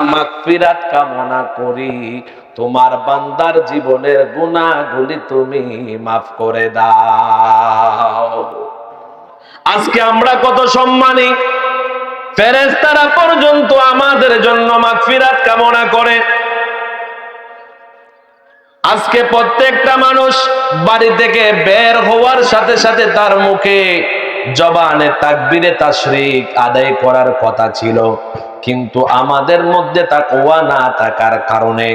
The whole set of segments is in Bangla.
মাগফিরাত কামনা করি। তোমার বান্দার জীবনের গুনাহগুলি তুমি মাফ করে দাও। আজকে আমরা কত সম্মানী। ফেরেশতারা পর্যন্ত আমাদের জন্য মাগফিরাত কামনা করে। আজকে প্রত্যেকটা মানুষ বাড়ি থেকে বের হওয়ার সাথে সাথে তার মুখে জবানে তাকবিরে তাশরিক আদায় করার কথা ছিল। কিন্তু আমাদের মধ্যে তা কোয়া না থাকার কারণে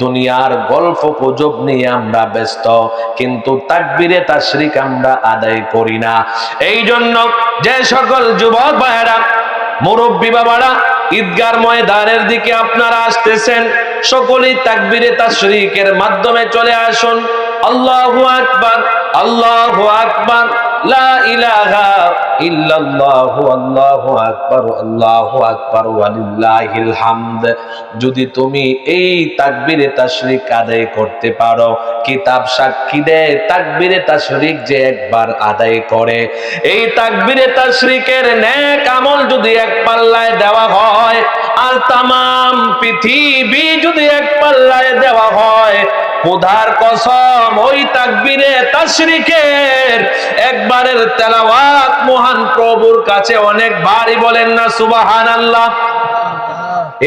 দুনিয়ার গল্প গুজব নিয়ে আমরা ব্যস্ত, কিন্তু তাকবিরে তাশরিক আমরা আদায় করি না। এই জন্য যে সকল যুবক ভাইয়েরা, মুরব্বী বাবারা, ঈদগার ময়দানের দিকে আপনারা আসতেছেন, সকলেই তাকবিরে তাশরিকের মাধ্যমে চলে আসুন। আল্লাহু আকবার আল্লাহু আকবার, লা ইলাহা ইল্লাল্লাহু, আল্লাহু আকবার আল্লাহু আকবার, ওয়ালিল্লাহিল হামদ। যদি তুমি এই তাকবিরে তাশরিক আদায় করতে পারো, কিতাব সাক্ষী দেয়, তাকবিরে তাশরিক যে একবার আদায় করে। এই তাকবিরে তাশরিকের নেক আমল যদি এক পাল্লায় দেওয়া হয়, আর তাম পৃথিবী যদি এক পাল্লায় দেওয়া হয় খোদার কসম, ওই তাকবীরে তাশরিকের একবারের তেলাওয়াত মহান প্রভুর কাছে অনেক ভারী বলেন না, সুবহানাল্লাহ।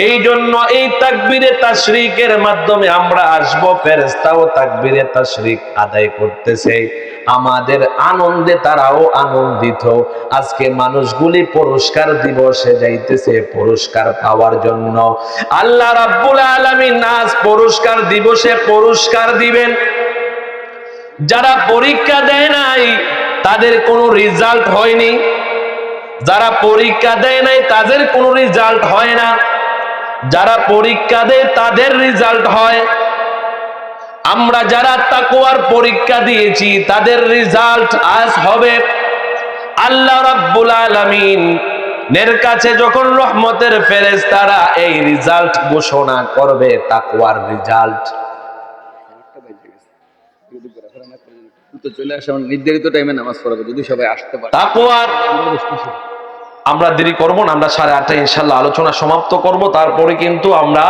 এই জন্য এই তাকবীরে তাশরিকের মাধ্যমে আমরা আসব, ফেরেশতাও তাকবীরে তাশরিক আদায় করতেছে। আমাদের আনন্দে তারাও আনন্দিত। আজকে মানুষগুলি পুরস্কার দিবসে যাইতেছে, পুরস্কার পাওয়ার জন্য। আল্লাহ রাব্বুল আলামিন আজ পুরস্কার দিবসে পুরস্কার দিবেন। যারা পরীক্ষা দেয় নাই, তাদের কোনো রেজাল্ট হয়নি। যারা পরীক্ষা দেয় নাই, তাদের কোনো রেজাল্ট হয় না। যারা পরীক্ষা দেয়, তাদের রেজাল্ট হয়। আমরা যারা তাকুয়ার পরীক্ষা দিয়েছি তাদের রেজাল্ট আজ হবে আল্লাহ রাব্বুল আলামিন। নের কাছে যখন রহমতের ফেরেশতারা এই রেজাল্ট ঘোষণা করবে তাকুয়ার রেজাল্ট নির্ধারিত টাইমে নামাজ পড়াবো যদি সবাই আসতে পারে। আমরা দেরি করব না আমরা সাড়ে আটটায় ইনশাল্লাহ আলোচনা সমাপ্ত করব তারপরে কিন্তু আমরা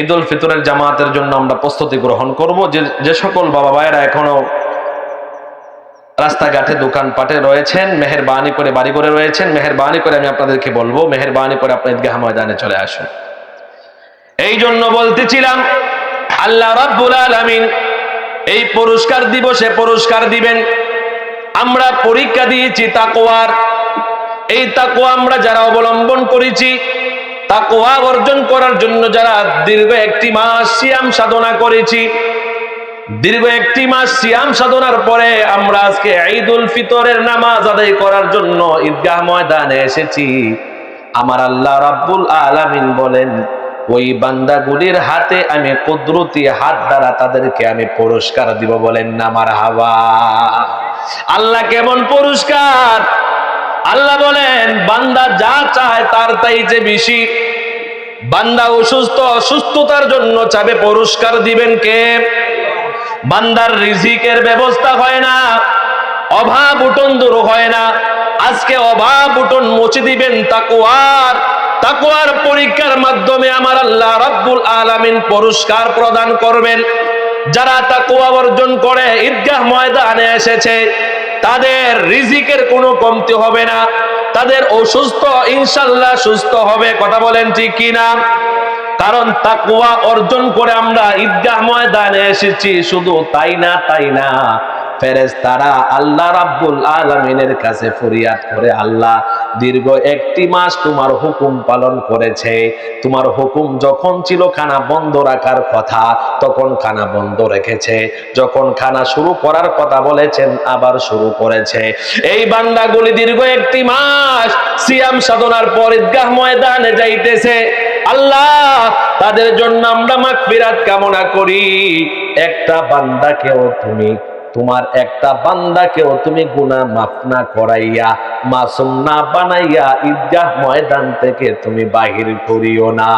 ঈদ উল ফিতরের জামাতের জন্য আমরা প্রস্তুতি গ্রহণ করব। যে যে সকল বাবা ভাইয়েরা এখনও রাস্তাঘাটে, দোকানপাটে রয়েছেন, মেহেরবানি করে বাড়ি করে রয়েছেন, মেহেরবানি করে আমি আপনাদেরকে বলব, মেহেরবানি করে আপনার ঈদগাহ ময়দানে চলে আসুন। এই জন্য বলতেছিলাম, আল্লাহ রাব্বুল আলামিন এই পুরস্কার দিবসে পুরস্কার দিবেন। আমরা পরীক্ষা দিয়েছি তাকওয়ার। এই তাকওয়া আমরা যারা অবলম্বন করেছি তাকওয়া অর্জন করার জন্য যারা দীর্ঘ একটি মাস সিয়াম সাধনা করেছি, দীর্ঘ একটি মাস সিয়াম সাধনার পরে আমরা আজকে ঈদুল ফিতরের নামাজ আদায় করার জন্য ঈদগাহ ময়দানে এসেছি। আমার আল্লাহ রাব্বুল আলামিন বলেন, ওই বান্দাগুলির হাতে আমি কুদরতি হাত দ্বারা তাদেরকে আমি পুরস্কার দিব বলেন না আমার হাওয়া আল্লাহ কেমন পুরস্কার? আল্লাহ বলেন, বান্দা যা চায় তার তাই যে বেশি। বান্দা অসুস্থ, অসুস্থতার জন্য চাবে পুরস্কার দিবেন কে? বান্দার রিজিকের ব্যবস্থা হয় না, অভাব উঠন দূর হয় না। আজকে অভাব উঠন মুছে দিবেন তাকুয়ার তাকুয়ার পরীক্ষার মাধ্যমে আমার আল্লাহ রাব্বুল আলামিন পুরস্কার প্রদান করবেন। যারা তাকুয়া অর্জন করে, ঈদগাহ ময়দানে এসেছে, তাদের রিজিকের কোনো কমতি হবে না। তাদের অসুস্থ ইনশাল্লাহ সুস্থ হবে। কথা বলেন ঠিক কি না কারণ তাকুয়া অর্জন করে আমরা ঈদগাহ ময়দানে এসেছি, শুধু তাই না তাই না। ছিল খানা বন্ধ রাখার কথা, তখন খানা বন্ধ রেখেছে। যখন খানা শুরু করার কথা বলেছেন, আবার শুরু করেছে। এই বান্দাগুলি দীর্ঘ একটি মাস সিয়াম সাধনার পর ঈদগাহ ময়দানে যাইতেছে। আল্লাহ, তাদের জন্য আমরা কামনা করি। একটা বান্দাকেও তুমি, তোমার একটা বান্দাকেও তুমি না করাইয়া, মাসুম না বানাইয়া ঈদগাহ ময়দান থেকে তুমি বাহির করিও না।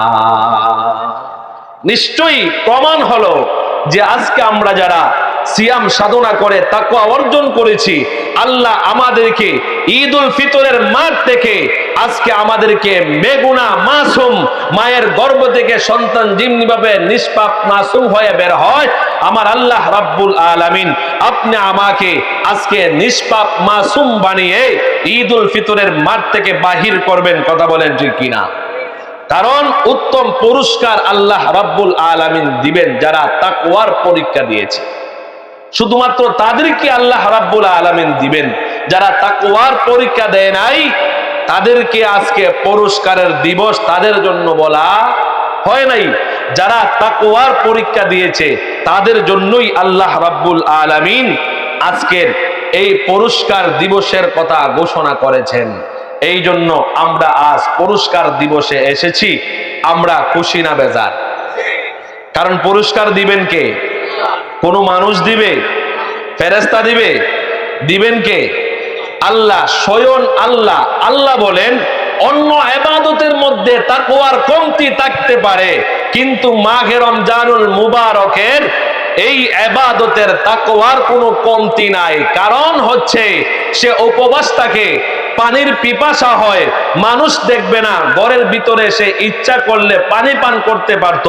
নিশ্চয়ই প্রমাণ হলো যে আজকে আমরা যারা সিয়াম সাধনা করে, তাকওয়া অর্জন করেছি, আল্লাহ আমাদেরকে ঈদ উল ফিতরের মাঠ থেকে আজকে আমাদেরকে মেগুনা মাসুম মায়ের গর্ভ থেকে সন্তান যেমনি ভাবে নিষ্পাপ মাসুম হয়ে বের হয়, আমার আল্লাহ রাব্বুল আলামিন আপনি আমাকে আজকে নিষ্পাপ মাসুম বানিয়ে ঈদ উল ফিতরের মাঠ থেকে বাহির করবেন, কথা বলেন ঠিক কিনা? কারণ উত্তম পুরস্কার আল্লাহ রাব্বুল আলামিন দিবেন যারা তাকওয়ার পরীক্ষা দিয়েছে। শুধুমাত্র তাদেরকে আল্লাহ রাব্বুল আলামিন দিবেন। যারা তাকওয়ার পরীক্ষা দেয় নাই, তাদেরকে আজকে পুরস্কারের দিবস তাদের জন্য বলা হয় নাই। যারা তাকওয়ার পরীক্ষা দিয়েছে, তাদের জন্যই আল্লাহ রাব্বুল আলামিন আজকের এই পুরস্কার দিবসের কথা ঘোষণা করেছেন। এই জন্য আমরা আজ পুরস্কার দিবসে এসেছি, আমরা খুশি না বেজার। কারণ পুরস্কার দিবেন কে? কোনো মানুষ দিবে? ফেরেস্তা দিবে? দিবেন কে? আল্লাহ, স্বয়ং আল্লাহ। আল্লাহ বলেন, অন্য এবাদতের মধ্যে তাকওয়ার কমতি থাকতে পারে, কিন্তু মাঘে রমজানুল মুবারকের এই এবাদতের তাকওয়ার কোনো কমতি নাই। কারণ হচ্ছে, সে উপবাস থাকে পানির পিপাসা হয়, মানুষ দেখবে না। ঘরের ভিতরে সে ইচ্ছা করলে পানি পান করতে পারত,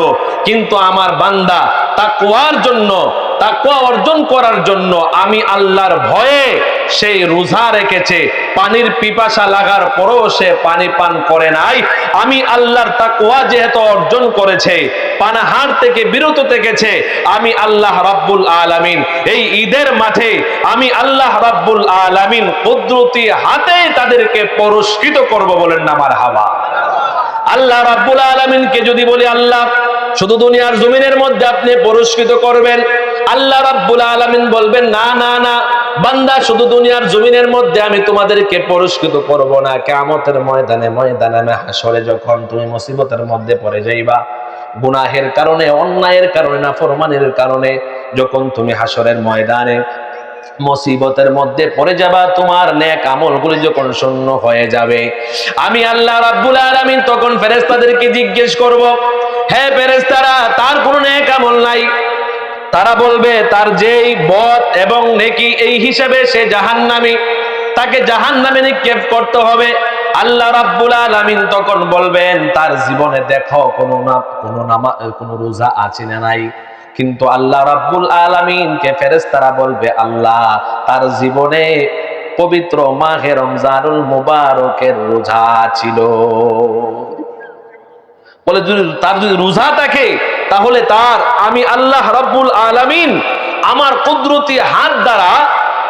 কিন্তু আমার বান্দা, তাকওয়ার জন্য, তাকওয়া অর্জন করার জন্য আমি আল্লাহর ভয়ে সেই রোজা রেখেছে। পানির পিপাসা লাগার পরও সে পানি পান করে নাই। আমি আল্লাহর তাকওয়া যেহেতু অর্জন করেছে পানাহার থেকে বিরত থেকেছে, আমি আল্লাহ রাব্বুল আলামিন। এই ঈদের মাঠে আমি আল্লাহ রাব্বুল আলামিন কুদরতি হাতে তাদেরকে পুরস্কৃত করব বলেন না আমার হাওয়া। আল্লাহ রাব্বুল আলামিনকে যদি বলি, আল্লাহ, শুধু দুনিয়ার জমিনের মধ্যে আপনি পুরস্কৃত করবেন, আল্লাহ রাব্বুল আলামিন বলবেন, না না না, বান্দা, শুধু দুনিয়ার জমিনের মধ্যে আমি তোমাদেরকে পুরস্কৃত করব না। কিয়ামতের ময়দানে ময়দানে হাসরে যখন তুমি মুসিবতের মধ্যে পড়ে যাইবা, গুনাহের কারণে, অন্যায়ের কারণে না ফরমানের কারণে, যখন তুমি হাসরের ময়দানে মুসিবতের মধ্যে পড়ে যাবা, তোমার নেক আমলগুলি যখন শূন্য হয়ে যাবে। আমি আল্লাহ রাব্বুল আলামিন তখন ফেরেশতাদেরকে জিজ্ঞেস করব, হে ফেরেশতারা, তার কোনো নেক আমল নাই? তারা বলবে, তার যেই বদ এবং নেকি, এই হিসাবে সে জাহান্নামী। তাকে জাহান্নামে নিক্ষেপ করতে হবে। আল্লাহ রাব্বুল আলামিন তখন বলবেন, তার জীবনে দেখো কোনো না, কোনো নামা, কোনো রোজা আছে না নাই? কিন্তু আল্লাহ রাব্বুল আলামিনকে ফেরেশতারা বলবে, আল্লাহ, তার জীবনে পবিত্র মাহে রমজানুল মুবারকের রোজা ছিল। বলে, যদি তার যদি রোজা থাকে, তাহলে তার, আমি আল্লাহ রাব্বুল আলামিন, আমার কুদরতি হাত দ্বারা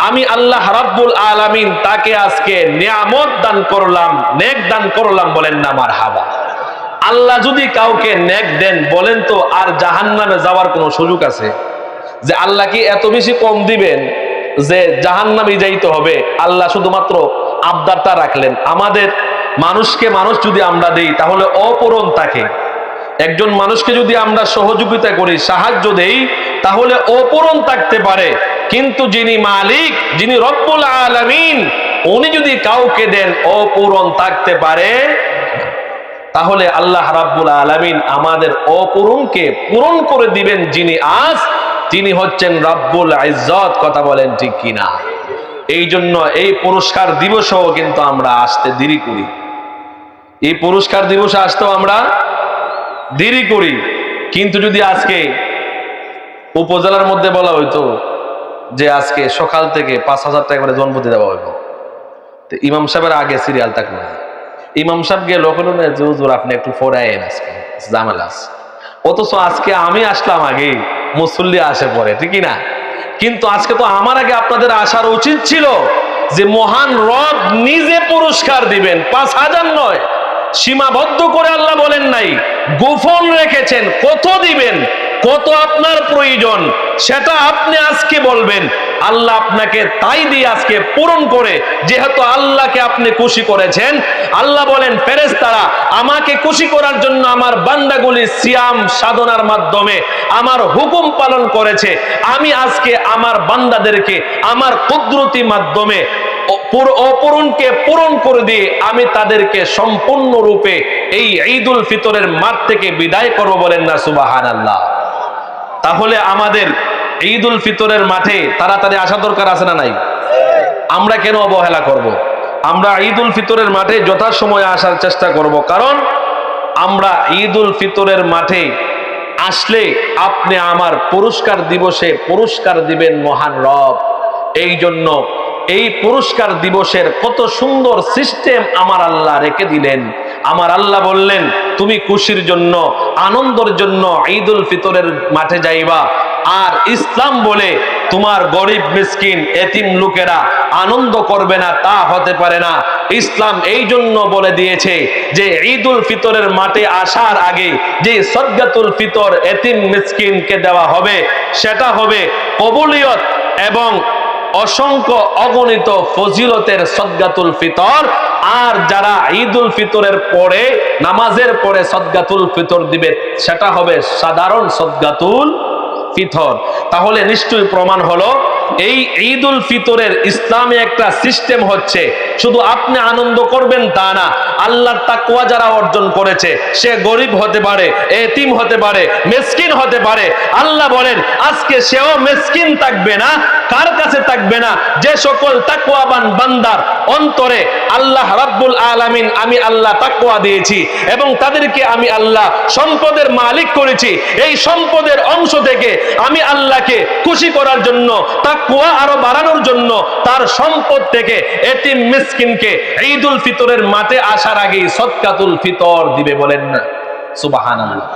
আমি আল্লাহ রাব্বুল আলামিন তাকে আজকে নিয়ামত দান করলাম, নেক দান করলাম বলেন না আমার হাবা আল্লাহ যদি কাউকে নেক দেন, বলেন তো আর জাহান্নামে যাওয়ার কোনো সুযোগ আছে? যে আল্লাহ কি এত বেশি কম দিবেন যে জাহান্নামে যাইতে হবে? আল্লাহ শুধুমাত্র আবদারটা রাখলেন। আমাদের মানুষকে মানুষ যদি আমরা দেই, তাহলে অপূরণ থাকে একজন মানুষকে যদি আমরা সহযোগিতা করি, সাহায্য দেই, তাহলে অপূরণ থাকতে পারে। কিন্তু যিনি মালিক, যিনি রব্বুল আলামিন, উনি যদি কাউকে দেন, অপূরণ থাকতে পারে তাহলে আল্লাহ রাব্বুল আলামিন আমাদের অপূরণকে পূরণ করে দিবেন যিনি আজ তিনি হচ্ছেন রাব্বুল ইজ্জত, কথা বলেন ঠিক কিনা। এই জন্য এই পুরস্কার দিবসও কিন্তু আমরা আসতে দেরি করি। এই পুরস্কার দিবসে আসতেও আমরা দেরি করি। কিন্তু যদি আজকে উপজেলার মধ্যে বলা হইতো যে আজকে সকাল থেকে পাঁচ হাজার টাকা করে জন্মতি দেওয়া হইব, তো ইমাম সাহেবের আগে সিরিয়াল থাকল না। ইমাম সাহেব গিয়ে লোক হলো না, যে হুজুর আপনি একটু ফোরায়েন আজকে জামেলা অথচ আজকে আমি আসলাম আগে, মুসল্লি আসে পরে ঠিকই না? কিন্তু আজকে তো আমার আগে আপনাদের আসার উচিত ছিল যে মহান রব নিজে পুরস্কার দিবেন, পাঁচ হাজার নয়। সীমাবদ্ধ করে আল্লাহ বলেন নাই। গোপন রেখেছেন, কত দিবেন, কত আপনার প্রয়োজন, সেটা আপনি আজকে বলবেন। আল্লাহ আপনাকে তাই দিয়ে আজকে পূরণ করে, যেহেতু আল্লাহকে আপনি খুশি করেছেন, আল্লাহ বলেন, ফেরেশতারা, আমাকে খুশি করার জন্য আমার বান্দাগুলি সিয়াম সাধনার মাধ্যমে আমার হুকুম পালন করেছে। আমি আজকে আমার বান্দাদেরকে, আমার কুদরতি মাধ্যমে অপূরণকে পূরণ করে দিয়ে আমি তাদেরকে সম্পূর্ণরূপে এই ঈদুল ফিতরের মাঠ থেকে বিদায় করব বলেন না সুবাহান আল্লাহ তাহলে আমাদের ঈদ উল ফিতরের মাঠে তাড়াতাড়ি আসা দরকার আছে না নাই? আমরা কেন অবহেলা করব। আমরা ঈদ উল ফিতরের মাঠে যথাসময়ে আসার চেষ্টা করব, কারণ আমরা ঈদ উল ফিতরের মাঠে আসলে আপনি আমার পুরস্কার দিবসে পুরস্কার দিবেন মহান রব। এই জন্য এই পুরস্কার দিবসের কত সুন্দর সিস্টেম আমার আল্লাহ রেখে দিলেন। আমার আল্লাহ বললেন, তুমি খুশির জন্য, আনন্দের জন্য ঈদুল ফিতরের মাঠে যাইবা। আর ইসলাম বলে, তোমার গরিব মিসকিন, এতিম লোকেরা আনন্দ করবে না, তা হতে পারে না। ইসলাম এই জন্য বলে দিয়েছে যে ঈদ উল ফিতরের মাঠে আসার আগে যে সদগাতুল ফিতর এতিম মিসকিনকে দেওয়া হবে, সেটা হবে কবুলিয়ত এবং অসংখ্য অগণিত ফজিলতের সদ্গাতুল ফিতর। আর যারা ঈদুল ফিতরের পরে, নামাজের পরে সদ্গাতুল ফিতর দিবে, সেটা হবে সাধারণ সদ্গাতুল ফিতর। তাহলে নিশ্চয়ই প্রমাণ হলো এই ঈদ উল ফিতরের ইসলামে একটা সিস্টেম হচ্ছে, শুধু আপনি আনন্দ করবেন তা না, আল্লাহর তাকওয়া যারা অর্জন করেছে, সে গরিব হতে পারে, এতিম হতে পারে, মেসকিন হতে পারে। আল্লাহ বলেন, আজকে সেও মেসকিন থাকবে না, কার কাছে থাকবে না? যে সকল তাকওয়াবান বান্দার অন্তরে আল্লাহ রাব্বুল আলামিন, আমি আল্লাহ তাকওয়া দিয়েছি এবং তাদেরকে আমি আল্লাহ সম্পদের মালিক করেছি। এই সম্পদের অংশ থেকে আমি আল্লাহকে খুশি করার জন্য তাকওয়া আরও বাড়ানোর জন্য তার সম্পদ থেকে এতিম মিসকিনকে ঈদুল ফিতরের মাঠে আসার আগেই সদকাতুল ফিতর দিবে বলেন না। সুবহানাল্লাহ।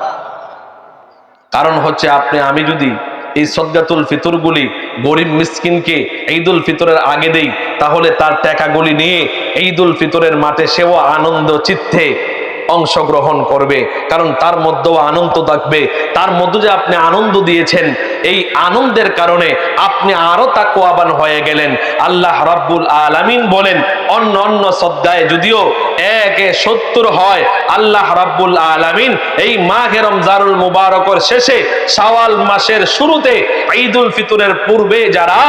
কারণ হচ্ছে আপনি, আমি যদি এই সদগাতুল ফিতরগুলি গরিব মিসকিনকে ঈদুল ফিতরের আগে দেই, তাহলে তার টাকাগুলি নিয়ে ঈদুল ফিতরের মাঠে সেও আনন্দ চিত্তে অংশগ্রহণ করবে। কারণ তার মধ্যেও আনন্দ থাকবে। তার মধ্যে যে আপনি আনন্দ দিয়েছেন, এই আনন্দের কারণে আপনি আরও তাকুয়াবান হয়ে গেলেন। আল্লাহ রাব্বুল আলামিন বলেন, অন্য অন্য সদ্গায় যদিও একে সত্তর হয়, আল্লাহ রাব্বুল আলামিন এই মাঘে রমজানুল মুবারকর শেষে শাওয়াল মাসের শুরুতে ঈদুল ফিতরের পূর্বে যারা,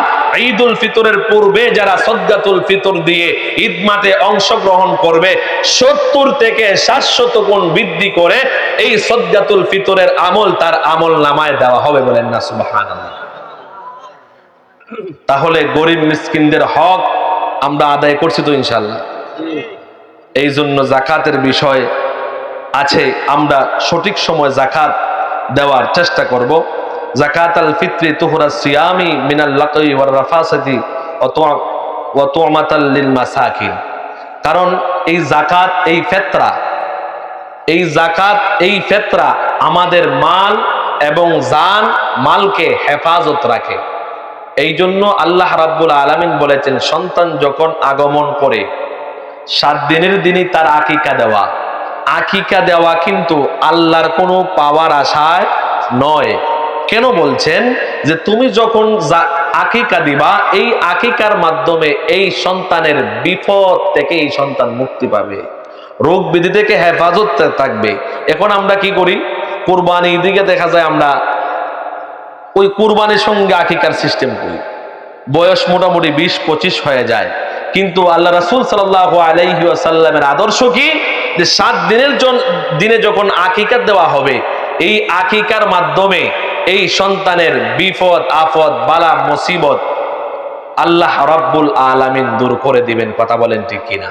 ঈদুল ফিতরের পূর্বে যারা সদ্গাতুল ফিতর দিয়ে ঈদ মাঠে অংশগ্রহণ করবে, সত্তর থেকে সাতশত গুণ বৃদ্ধি করে এই সদ্গাতুল ফিতরের আমল তার আমল নামায় দেওয়া হবে বলেন না সুবহানাল্লাহ। তাহলে গরিব মিসকিনদের হক আমরা আদায় করছি তো ইনশাল্লাহ এই জন্য জাকাতের বিষয় আছে, আমরা সঠিক সময় জাকাত দেওয়ার চেষ্টা করব। জাকাত আল ফিত্রি তুহরা সিয়ামি মিনাল মাসাকিন। কারণ এই জাকাত এই ফেতরা, এই জাকাত এই ফেতরা আমাদের মাল এবং জান মালকে হেফাজত রাখে। এই জন্য আল্লাহ রাব্বুল আলামিন বলেছেন, সন্তান যখন আগমন করে, সাত দিনের দিনই তার আকিকা দেওয়া। আকিকা দেওয়া কিন্তু আল্লাহর কোনো পাওয়ার আশায় নয়। কেন বলছেন? যে তুমি যখন আকিকা দিবা, এই আকিকার মাধ্যমে এই সন্তানের বিপদ থেকে এই সন্তান মুক্তি পাবে। রোগ বিধি থেকে হেফাজত থাকবে। এখন আমরা কি করি? কোরবানি দিকে দেখা যায় আমরা ওই কুরবানির সঙ্গে আকিকার সিস্টেম করি। বয়স মোটামুটি বিশ, পঁচিশ হয়ে যায়। কিন্তু আল্লাহ রাসুল সাল্লাহ আলাইহি আসাল্লামের আদর্শ কি? যে সাত দিনের দিনে যখন আকিকা দেওয়া হবে, এই আকিকার মাধ্যমে এই সন্তানের বিপদ, আফদ, বালা, মুসিবত আল্লাহ রাব্বুল আলামিন দূর করে দিবেন। কথা বলেন ঠিক কিনা?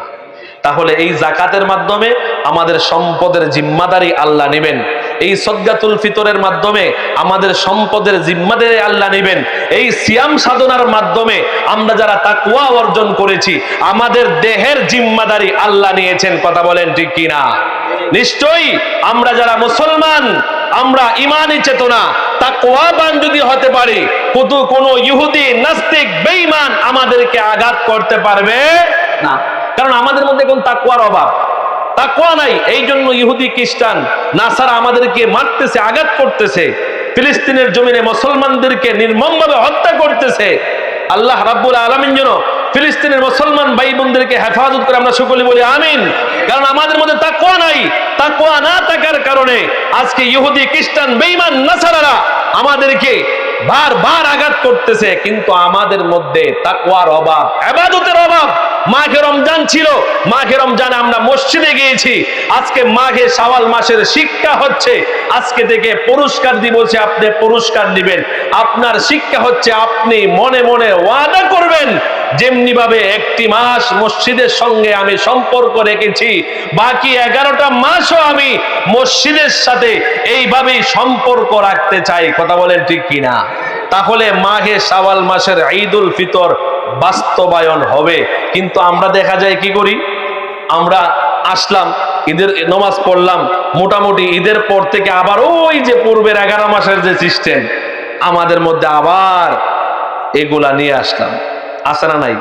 তাহলে এই জাকাতের মাধ্যমে আমাদের সম্পদের জিম্মাদারি আল্লাহ নেবেন। এই সদ্গাতুল ফিতরের মাধ্যমে আমাদের সম্পদের জিম্মাদারি আল্লাহ নেবেন। এই সিয়াম সাধনার মাধ্যমে আমরা যারা তাকুয়া অর্জন করেছি, আমাদের দেহের জিম্মাদারি আল্লাহ নিয়েছেন, কথা বলেন ঠিক কিনা? নিশ্চয়ই আমরা যারা মুসলমান, আমরা ইমানি চেতনা, তাকওয়াবান যদি হতে পারি কোন ইহুদি, নাস্তিক, বেঈমান আমাদেরকে আঘাত করতে পারবে না। কারণ আমাদের মধ্যে কোন তাকওয়ার অভাব। তাকওয়া নাই, এই জন্য ইহুদি, খ্রিস্টান, নাসারা আমাদেরকে মারতেছে, আঘাত করতেছে। ফিলিস্তিনের জমিনে মুসলমানদেরকে নির্মমভাবে হত্যা করতেছে। আল্লাহ রাব্বুল আলামিন যেন ফিলিস্তিনের মুসলমান ভাই বোনদেরকে হেফাজত করে আমরা সকলে বলি আমিন। কারণ আমাদের মধ্যে তাকওয়া নাই। তাকওয়া না থাকার কারণে আজকে ইহুদি, খ্রিস্টান, বেঈমান, নাসারারা আমাদেরকে বারবার আঘাত করতেছে, কিন্তু আমাদের মধ্যে তাকওয়ার অভাব ইবাদতের অভাব। মাঘে রমজান ছিল, মাঘে রমজানে আমরা মসজিদে গিয়েছি। আজকে মাঘে সাওয়াল মাসের শিক্ষা হচ্ছে, আজকে থেকে পুরস্কার দিবসে আপনি পুরস্কার দিবেন। আপনার শিক্ষা হচ্ছে আপনি মনে মনে ওয়াদা করবেন যেমনি ভাবে একটি মাস মসজিদের সঙ্গে আমি সম্পর্ক রেখেছি, বাকি এগারোটা মাসও আমি মসজিদের সাথে এইভাবেই সম্পর্ক রাখতে চাই, কথা বলেন ঠিক কিনা তাহলে মাহে সাওয়াল মাসের ঈদুল ফিতর বাস্তবায়ন হবে, কিন্তু আমরা দেখা যায় কি করি? আমরা আসলাম, ঈদের নমাজ পড়লাম, মোটামুটি ঈদের পর থেকে আবার ওই যে পূর্বের এগারো মাসের যে সিস্টেম আমাদের মধ্যে আবার এগুলা নিয়ে আসলাম। আসে না নাই?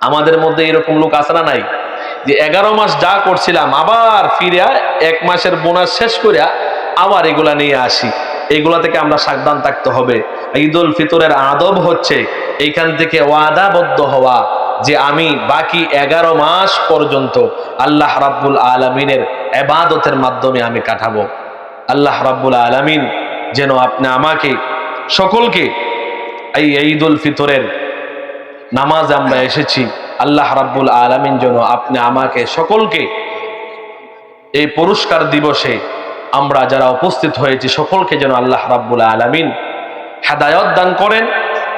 আমাদের মধ্যে এরকম লোক আসে না নাই? যে এগারো মাস যা করছিলাম, আবার ফিরে এক মাসের বোনাস শেষ করিয়া আবার এগুলা নিয়ে আসি। এইগুলা থেকে আমরা সাবধান থাকতে হবে। ঈদ উল ফিতরের আদব হচ্ছে এইখান থেকে ওয়াদাবদ্ধ হওয়া, যে আমি বাকি এগারো মাস পর্যন্ত আল্লাহ রাব্বুল আলমিনের এবাদতের মাধ্যমে আমি কাটাবো। আল্লাহ রাব্বুল আলমিন যেন আপনি আমাকে সকলকে এই ঈদ উল ফিতরের নামাজ আমরা এসেছি। আল্লাহ রাব্বুল আলামিন যেন আপনি আমাকে সকলকে এই পুরস্কার দিবসে আমরা যারা উপস্থিত হয়েছি, সকলকে যেন আল্লাহ রাব্বুল আলামিন হেদায়ত দান করেন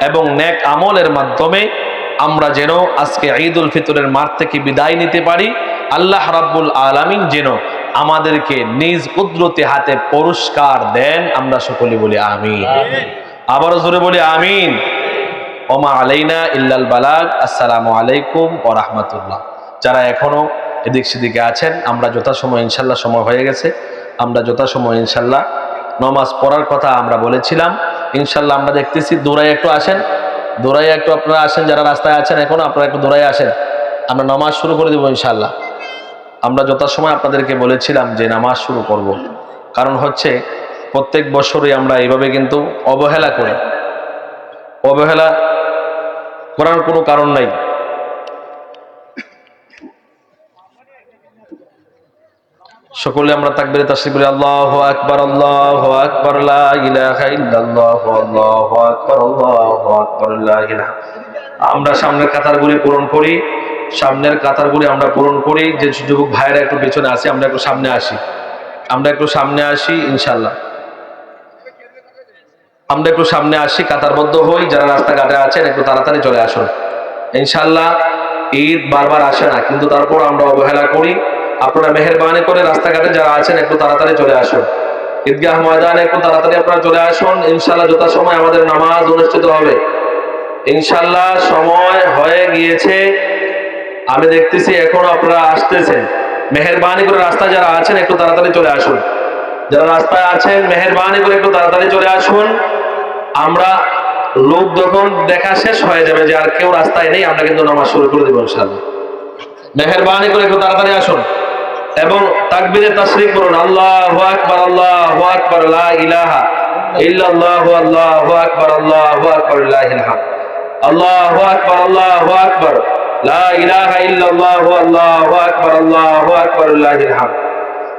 এবং নেক আমলের মাধ্যমে আমরা যেন আজকে ঈদ উল ফিতরের মাঠ থেকে বিদায় নিতে পারি। আল্লাহ রাব্বুল আলামিন যেন আমাদেরকে নিজ কুদরতি হাতে পুরস্কার দেন। আমরা সকলে বলি আমিন। আবারও জোরে বলি আমিন। ওমা আলাইনা ইল্লাল বালাগ, আসসালামু আলাইকুম ও রাহমাতুল্লাহ। যারা এখনও এদিক সেদিকে আছেন, আমরা যথাসময় ইনশাল্লাহ সময় হয়ে গেছে। আমরা যথাসময় ইনশাল্লাহ নমাজ পড়ার কথা আমরা বলেছিলাম। ইনশাল্লাহ আমরা দেখতেছি দৌড়াই একটু আসেন। দৌড়াই একটু আপনারা আসেন, যারা রাস্তায় আছেন এখনও, আপনারা একটু দৌড়াই আসেন। আমরা নামাজ শুরু করে দেবো ইনশাল্লাহ। আমরা যথাসময় আপনাদেরকে বলেছিলাম যে নামাজ শুরু করব। কারণ হচ্ছে, প্রত্যেক বছরই আমরা এইভাবে কিন্তু অবহেলা করি। অবহেলা করার কোনো কারণ নাই। সকলে আমরা তাকবিরে তাসরিফ বলি আল্লাহু আকবার আল্লাহু আকবার আমরা সামনের কাতারগুলি পূরণ করি, সামনের কাতারগুলি আমরা পূরণ করি, যে যুবক ভাইয়েরা একটু পেছনে আসি আমরা একটু সামনে আসি। আমরা একটু সামনে আসি ইনশাল্লাহ আমরা একটু সামনে আসি কাতারবদ্ধ হই, যারা রাস্তাঘাটে আছেন, একটু তাড়াতাড়ি চলে আসুন। ইনশাল্লাহ ঈদ বারবার আসে না, কিন্তু তারপর আমরা অবহেলা করি। আপনারা মেহরবানি করে রাস্তাঘাটে যারা আছেন, একটু তাড়াতাড়ি চলে আসুন। ঈদগাহ ময়দানে একটু তাড়াতাড়ি আপনারা চলে আসুন। ইনশাল্লাহ যথাসময় আমাদের নামাজ অনুষ্ঠিত হবে। ইনশাল্লাহ সময় হয়ে গিয়েছে। আমি দেখতেছি এখনও আপনারা আসতেছেন। মেহরবানি করে রাস্তায় যারা আছেন, একটু তাড়াতাড়ি চলে আসুন। যারা রাস্তায় আছেন, মেহরবানি করে একটু তাড়াতাড়ি চলে আসুন। আমরা লোক যখন দেখা শেষ হয়ে যাবে যে আর কেউ রাস্তায় নেই, আমরা কিন্তু নামাজ শুরু করে দেবো ইনশাআল্লাহ। মেহরবানি করে একটু তাড়াতাড়ি আসুন। এবং তাকবীরে তাশরিক করুন আল্লাহু আকবার আল্লাহু আকবার, লা ইলাহা ইল্লাল্লাহু, আল্লাহু আকবার আল্লাহু আকবার লিল্লাহিল হামদ আল্লাহু আকবার আল্লাহু আকবার, লা ইলাহা ইল্লাল্লাহু, আল্লাহু আকবার আল্লাহু আকবার লিল্লাহিল হামদ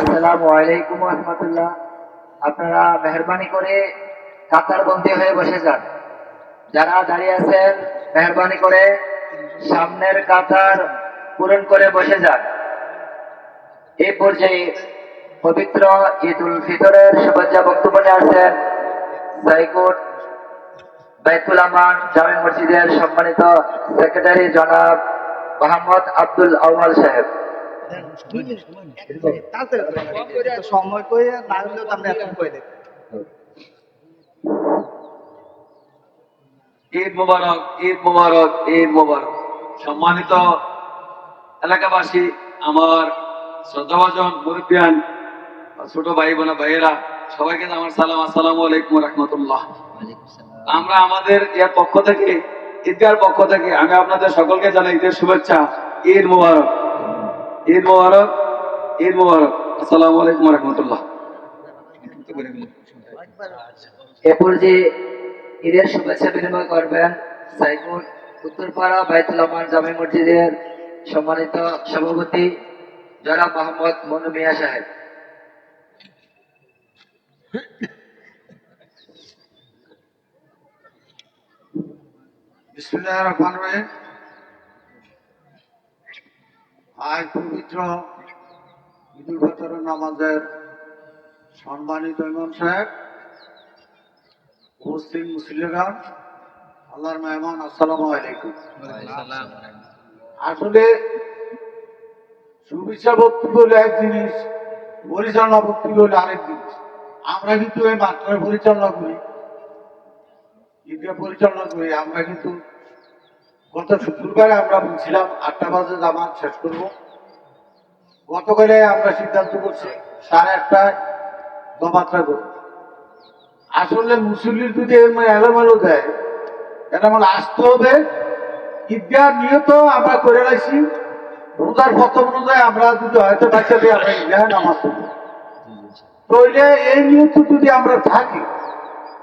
আসসালামু আলাইকুম রহমতুল্লাহ। আপনারা মেহরবানি করে কাতার বন্দি হয়ে বসে যান। যারা দাঁড়িয়ে আছেন মেহরবানি করে সামনের কাতার পূরণ করে বসে যান। এই পর্যায়ে পবিত্র ঈদ উল ফিতরের শুভেচ্ছা বক্তব্য নিয়ে আছেন সাইকুট বাইতুল আমান জামে মসজিদের সম্মানিত সেক্রেটারি জনাব মোহাম্মদ আব্দুল আউয়াল সাহেব। সময় করে না হলেও আমরা এখন করে দেব ঈদ মোবারক ঈদ মোবারক ঈদ মোবারক। সম্মানিত এলাকাবাসী আমার শ্রদ্ধাভাজন মুরব্বিয়ান ছোট ভাই বোনা ভাইয়েরা সবাইকে আমার সালাম আসসালামু আলাইকুম রহমতুল্লাহ। আমরা আমাদের এর পক্ষ থেকে ঈদগার পক্ষ থেকে আমি আপনাদের সকলকে জানাই ঈদের শুভেচ্ছা ঈদ মোবারক। ঈদ মোবারক ঈদ মোবারক। আসসালামু আলাইকুম রহমতুল্লাহ এ পর্যায়ে ঈদের শুভেচ্ছা বিনিময় করবেন সাইকুল উত্তরপাড়া বাইতুল আমান জামে মসজিদের সম্মানিত সভাপতি জনাব মোহাম্মদ মনু মিয়া সাহেব। বিসমুল্লাহ রহমান রহিম। আজ পবিত্র ঈদুল ফিতর নামাজের সম্মানিত ইমাম সাহেব মুসলিম মুসলিমগণ আল্লাহর মেহমান, আসসালামু আলাইকুম। আসলে সুবিচার বক্তব্য হলো এক জিনিস, পরিচালনা বক্তব্য হলো আরেক জিনিস। আমরা কিন্তু এই মাত্রায় পরিচালনা করি। ঈদগাহ পরিচালনা করি, আমরা কিন্তু গত শুক্রবারে আমরা বলছিলাম আটটা বাজে জামাত শেষ করব। গতকালে আমরা সিদ্ধান্ত করছি সাড়ে আটটায় জমাত্রা করব। আসলে মুসল্লির যদি এলোমেলো দেয়। এটা আমার আসতে হবে, ঈদগাহ নিয়ত আমরা করে রাখছি রোজার প্রথম অনুযায়ী আমরা যদি হয়তো বাচ্চা দিয়ে আমরা ঈদগাহে নামাজ তাহলে এই নিয়ত যদি আমরা থাকি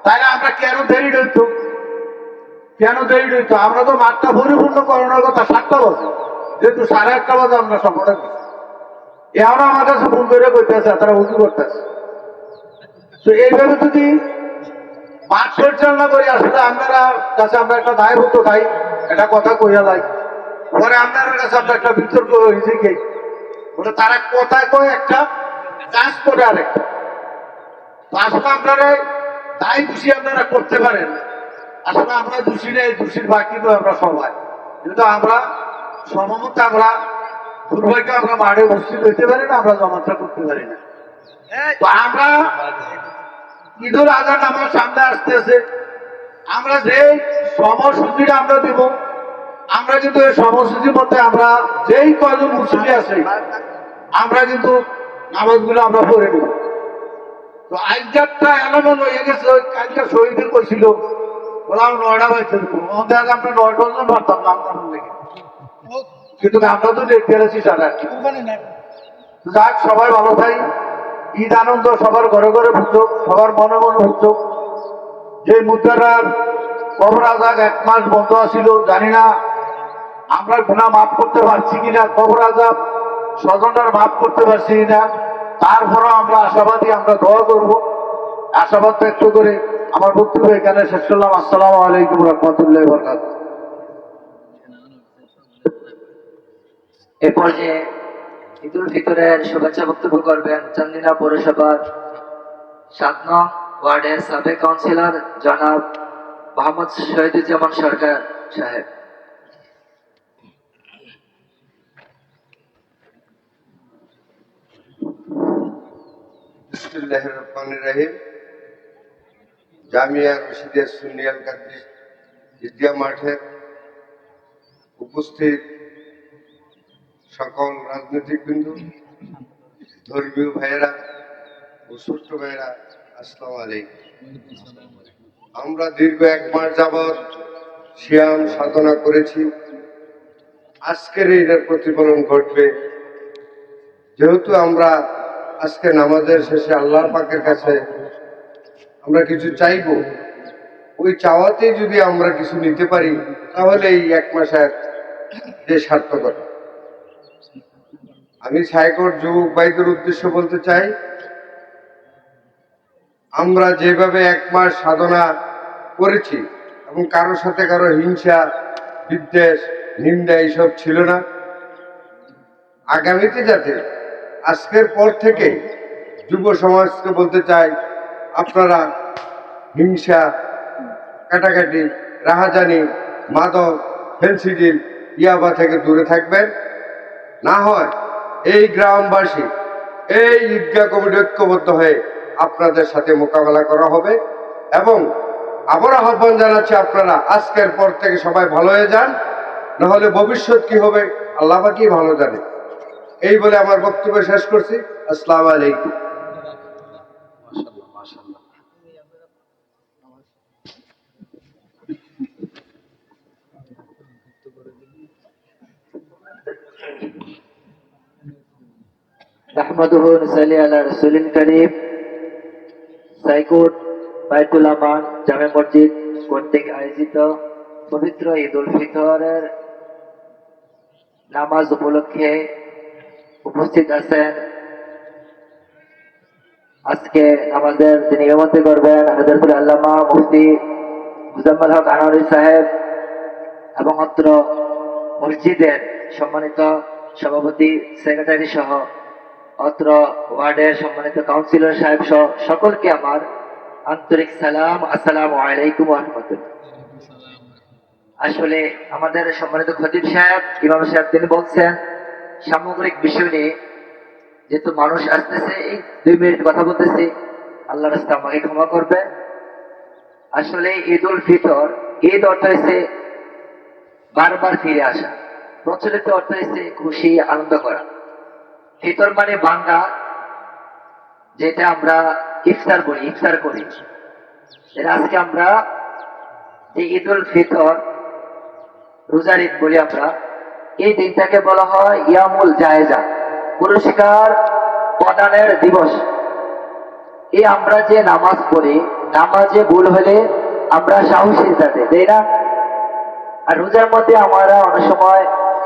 তাহলে আমরা কেন দেরি হইতো? কেন দেরি হইতো আমরা তো মাঠটা পরিপূর্ণ করানোর কথা সাতটা বাজে। যেহেতু সাড়ে আটটা বাজে আমরা সম্পূর্ণ এখন আমার কাছে ফোন করে করতেছে তারা উঁচু করতেছে। তো এইভাবে যদি মাঠ পরিচালনা করি, আসলে আপনারা কাছে আমরা একটা দায়বদ্ধ খাই একটা কথা কইয়া লাই পরে আপনার কাছে আমরা একটা বিতর্ক হয়েছে কি? বলে তারা কথা কয় একটা, কাজ করে আরেকটা। আসলে আপনারা তাই খুশি আপনারা করতে পারেন। আসলে আমরা দোষী নেই দোষীর বাকি তো আমরা সবাই। কিন্তু আমরা সমমত আমরা দুর্ভাগ্য আমরা মাঠে উপস্থিত হইতে পারি না আমরা জমাত্রা করতে পারি না। তো আমরা ঈদুল আজহা আমার সামনে আসতেছে আমরা যে সময়সূচিটা আমরা দেব আমরা কিন্তু এই সময়সূচির মধ্যে আমরা যেই কয়জন মুসলিম আছে আমরা কিন্তু নামাজগুলো আমরা পড়ে নেব। তো আজকালটা এমন হয়ে গেছে কালকে শহীদের কইছিল বললাম নয়টা বাজছে আমাদের আগে আমরা নয়টা জন পারতাম না আমরা লেগে কিন্তু আমরা তো দেখতে গেছি সারা যাক সবাই ভালো থাই। ঈদ আনন্দ সবার ঘরে ঘরে ভুগত সবার মনে মনে ভুগত যে মুদ্রার কবর আজাদ এক মাস বন্ধ আছিল জানি না আমরা গুণা মাফ করতে পারছি কিনা কবর আজাব স্বজনটার মাফ করতে পারছি কিনা। তারপরও আমরা আশাবাদী আমরা দোয়া করব। আশাবাদ ব্যক্ত করে আমার বক্তব্য এখানে শেষ করলাম। আসসালামু আলাইকুম রহমতুল্লাহ বরকাত এ পর্যায়ে ঈদুল ফিতরের শুভেচ্ছা বক্তব্য করবেন চান্দিনা পৌরসভার সাত নং ওয়ার্ডের সাবেক কাউন্সিলর জনাব মোহাম্মদ শহীদুজ্জামান সরকার সাহেব। বিসমুল্লাহ রহমান রাহিম। জামিয়া রশিদের সুনিয়াল কাদ্রি ঈদগাহ মাঠে উপস্থিত সকল রাজনৈতিক বিন্দু ধর্মীয় ভাইয়েরা ও ছোট্ট ভাইয়েরা, আসসালামু আলাইকুম। আমরা দীর্ঘ এক মাস যাবৎ শিয়াম সাধনা করেছি। আজকের এটার প্রতিফলন ঘটবে। যেহেতু আমরা আজকে নামাজের শেষে আল্লাহ পাকের কাছে আমরা কিছু চাইব। ওই চাওয়াতে যদি আমরা কিছু নিতে পারি, তাহলে এই এক মাস মাসের যে সার্থকতা। আমি ছায়কর যুবক ভাইদের উদ্দেশ্য বলতে চাই, আমরা যেভাবে এক মাস সাধনা করেছি এবং কারোর সাথে কারও হিংসা, বিদ্বেষ, নিন্দা এইসব ছিল না, আগামীতে যাতে আজকের পর থেকে যুব সমাজকে বলতে চাই আপনারা হিংসা, কাটাকাটি, রাহাজানি, মাদক ফেন্সিডিল ইয়াবা থেকে দূরে থাকবেন। না হয় এই গ্রামবাসী, এই ঈদগাহ কমিটি ঐক্যবদ্ধ হয়ে আপনাদের সাথে মোকাবেলা করা হবে এবং আবার আহ্বান জানাচ্ছি আপনারা আজকের পর থেকে সবাই ভালো হয়ে যান, নাহলে ভবিষ্যৎ কি হবে, আল্লাহ কি ভালো জানে। এই বলে আমার বক্তব্য শেষ করছি। আসসালামু আলাইকুম। نحمده ونصلي على رسول الكريم সাইকোট বাইতুল আমান জামে মসজিদ কর্তৃক আয়োজিত পবিত্র ঈদ উল ফিতরের নামাজ উপলক্ষে উপস্থিত আছেন আজকে আমাদের যিনি ইমামতি করবেন হাজারপুর আল্লামা মুফতি মুজাম্মল হক আনোয়ারি সাহেব এবং অত্র মসজিদের সম্মানিত সভাপতি সেক্রেটারি সহ অত্র ওয়ার্ডের সম্মানিত কাউন্সিলর সাহেব সহ সকলকে আমার আন্তরিক সালাম, আসসালামু আলাইকুম রহমতুল্লাহ। আসলে আমাদের সম্মানিত খতিব সাহেব, ইমাম সাহেব তিনি বলছেন, সামগ্রিক বিষয় নিয়ে যেহেতু মানুষ আসতেছে, এই দুই মিনিট কথা বলতেছি আল্লাহ রাস্তা আমাকে ক্ষমা করবে। আসলে ঈদ উল ফিতর, ঈদ অর্থ হয়েছে বারবার ফিরে আসা। প্রচলিত অর্থ হয়েছে খুশি, আনন্দ করা। ফিতর মানে বাঙ্গা যেটা আমরা ইফতার বলি, ইফতার করি। আজকে আমরা যে ঈদ উল ফিতর, রোজার ঈদ বলি আমরা, এই দিনটাকে বলা হয় ইয়ামুল জায়েজা, পুরস্কার প্রদানের দিবস। এই আমরা যে নামাজ পড়ি, নামাজে ভুল হলে আমরা সাহসী যাতে তাই না? আর রোজার মধ্যে আমরা অনেক সময়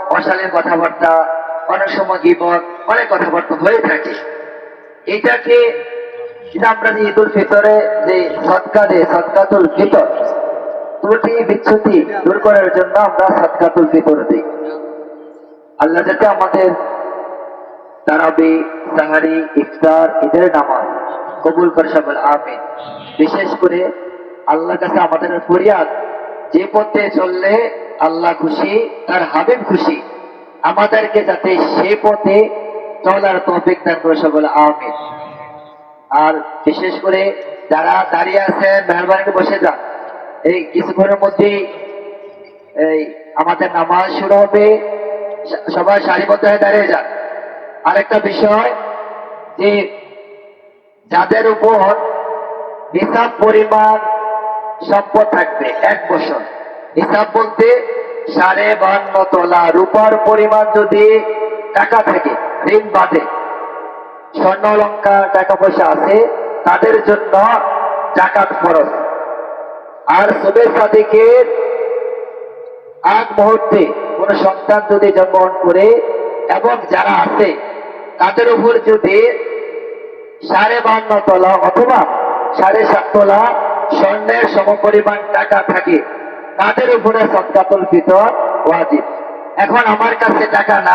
অশালীন কথাবার্তা অনেক সময় গিবত অনেক কথাবার্তা হয়ে থাকে। এটাকে এটা আমরা যে ঈদুল ফিতরে যে সৎকা দেয় সৎকাতুল ফিতর, ত্রুটি বিচ্ছুতি দূর করার জন্য আমরা সৎকাতুল ফিতর দিই। আল্লাহ যাতে আমাদের তারাবি, সাহারি, ইফতার, ঈদের নামাজ কবুল করে সবাই আমিন। বিশেষ করে আল্লাহর কাছে আমাদের ফরিয়াদ, যে পথে চললে আল্লাহ খুশি, তার হাবিব খুশি। আমাদেরকে যাতে সে পথে চলার তৌফিক দান করে সকলে, আমিন। আর বিশেষ করে যারা দাঁড়িয়ে আছেন মেহরবানি করে বসে যান। এই কিছুক্ষণের মধ্যেই এই আমাদের নামাজ শুরু হবে। সবাই সারিবদ্ধ হয়ে দাঁড়িয়ে যান। আরেকটা বিষয়, যে যাদের উপর হিসাব পরিমাণ সম্পদ থাকবে, এক বছর। হিসাব বলতে সাড়ে বান্ন তোলা রূপার পরিমাণ যদি টাকা থাকে, ঋণ বাদে, স্বর্ণ অলঙ্কার টাকা পয়সা আছে, তাদের জন্য জাকাত খরচ আর সুবের সাদিকের আগ মুহূর্তে কোন সন্তান যদি জন্মগ্রহণ করে এবং যারা আছে, তাদের উপর যদি সাড়ে বান্ন তলা অথবা সাড়ে সাত তলা স্বর্ণের সমপরিমাণ টাকা থাকে তাদের উপরে সদকাতুল ফিতর ওয়াজিব। এখন আমার কাছে টাকা নাই।